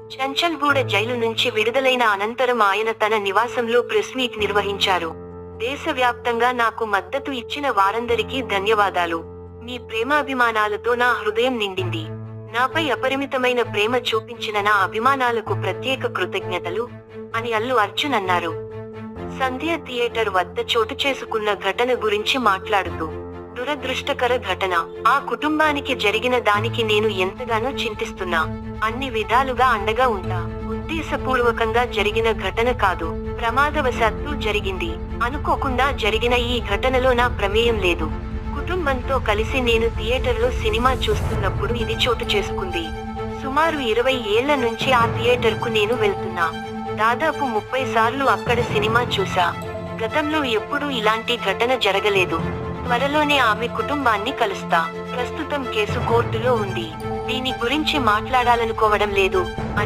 Chanchalguda jail నుంచి విడుదలైన అనంతరం ఆయన తన నివాసంలో ప్రెస్ మీట్ నిర్వహించారు. దేశవ్యాప్తంగా నాకు మద్దతు ఇచ్చిన వారందరికీ ధన్యవాదాలు. మీ ప్రేమాభిమానాలతో నా హృదయం నిండింది. నాపై అపరిమితమైన ప్రేమ చూపించిన నా అభిమానాలకు ప్రత్యేక కృతజ్ఞతలు అని అల్లు అర్జున్ అన్నారు. సంధ్య థియేటర్ వద్ద చోటు చేసుకున్న ఘటన గురించి మాట్లాడుతూ దురదృష్టకర ఘటన. ఆ కుటుంబానికి జరిగిన దానికి నేను ఎంతగానో చింతిస్తున్నా. అన్ని విధాలుగా అండగా ఉంటా. ఉద్దేశపూర్వకంగా జరిగిన ఘటన కాదు. ప్రమాదవశాత్తు జరిగింది. అనుకోకుండా జరిగిన ఈ ఘటనలో నా ప్రమేయం లేదు. కుటుంబంతో కలిసి నేను థియేటర్లో సినిమా చూస్తున్నప్పుడు ఇది చోటు చేసుకుంది. సుమారు ఇరవై ఏళ్ళ నుంచి ఆ థియేటర్కు నేను వెళ్తున్నా. దాదాపు ముప్పై సార్లు అక్కడ సినిమా చూసా గతంలో ఎప్పుడూ ఇలాంటి ఘటన జరగలేదు. త్వరలోనే ఆమె కుటుంబాన్ని కలుస్తా. ప్రస్తుతం కేసు కోర్టులో ఉంది. దీని గురించి మాట్లాడాలనుకోవడం లేదు అని